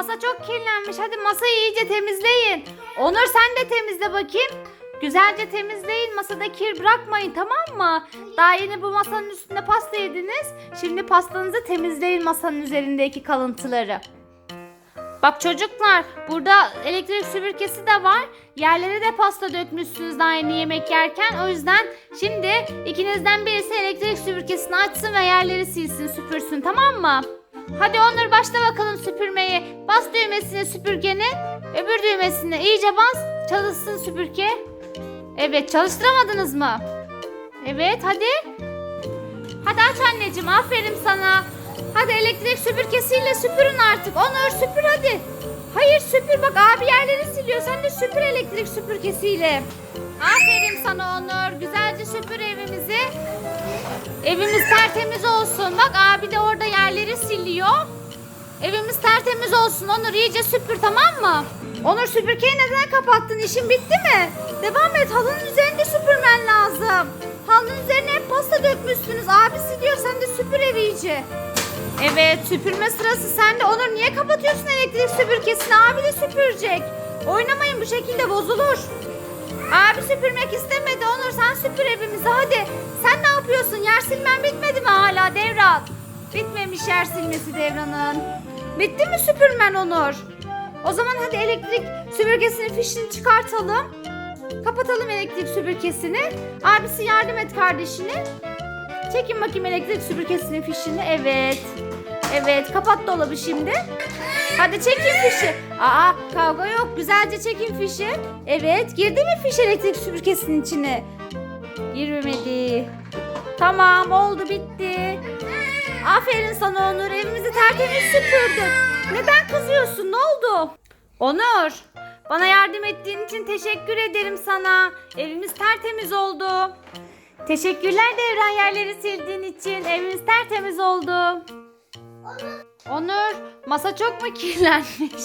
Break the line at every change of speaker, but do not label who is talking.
masa çok kirlenmiş. Hadi masayı iyice temizleyin. Onur sen de temizle bakayım. Güzelce temizleyin. Masada kir bırakmayın tamam mı? Daha yeni bu masanın üstünde pasta yediniz. Şimdi pastanızı temizleyin masanın üzerindeki kalıntıları. Bak çocuklar burada elektrik süpürgesi de var. Yerlere de pasta dökmüşsünüz daha yeni yemek yerken. O yüzden şimdi ikinizden birisi elektrik süpürgesini açsın ve yerleri silsin süpürsün tamam mı? Hadi Onur başla bakalım süpürmeyi. Bas düğmesine süpürgenin. Öbür düğmesine iyice bas. Çalışsın süpürge. Evet çalıştıramadınız mı? Evet hadi. Hadi aç anneciğim aferin sana. Hadi elektrik süpürgesiyle süpürün artık. Onur süpür hadi. Hayır süpür bak abi yerleri siliyor. Sen de süpür elektrik süpürgesiyle. Aferin sana Onur. Güzelce süpür evimizi. Evimiz tertemiz olsun. Bak abi de orada yerleri siliyor. Evimiz tertemiz olsun. Onur iyice süpür tamam mı? Onur süpürgeyi neden kapattın? İşin bitti mi? Devam et. Halının üzerinde süpürmen lazım. Halının üzerine hep pasta dökmüşsünüz. Abi siliyor. Sen de süpür evi iyice. Evet süpürme sırası sende. Onur niye kapatıyorsun elektrik süpürgesini? Abi de süpürecek. Oynamayın bu şekilde bozulur. Abi süpürmek istemedi Onur sen süpür evimizi hadi. Sen ne yapıyorsun? Yer silmen bitmedi mi hala Devran? Bitmemiş yer silmesi Devran'ın. Bitti mi süpürmen Onur? O zaman hadi elektrik süpürgesinin fişini çıkartalım. Kapatalım elektrik süpürgesini. Abisi yardım et kardeşine. Çekin bakayım elektrik süpürgesinin fişini. Evet. Evet kapat dolabı şimdi. Hadi çekin fişi. Aa kavga yok. Güzelce çekin fişi. Evet girdi mi fiş elektrik süpürgesinin içine? Girmedi. Tamam oldu bitti. Aferin sana Onur. Evimizi tertemiz süpürdün. Neden kızıyorsun? Ne oldu? Onur. Bana yardım ettiğin için teşekkür ederim sana. Evimiz tertemiz oldu. Teşekkürler Devran yerleri sildiğin için. Evimiz tertemiz oldu. Onur, masa çok mu kirlenmiş?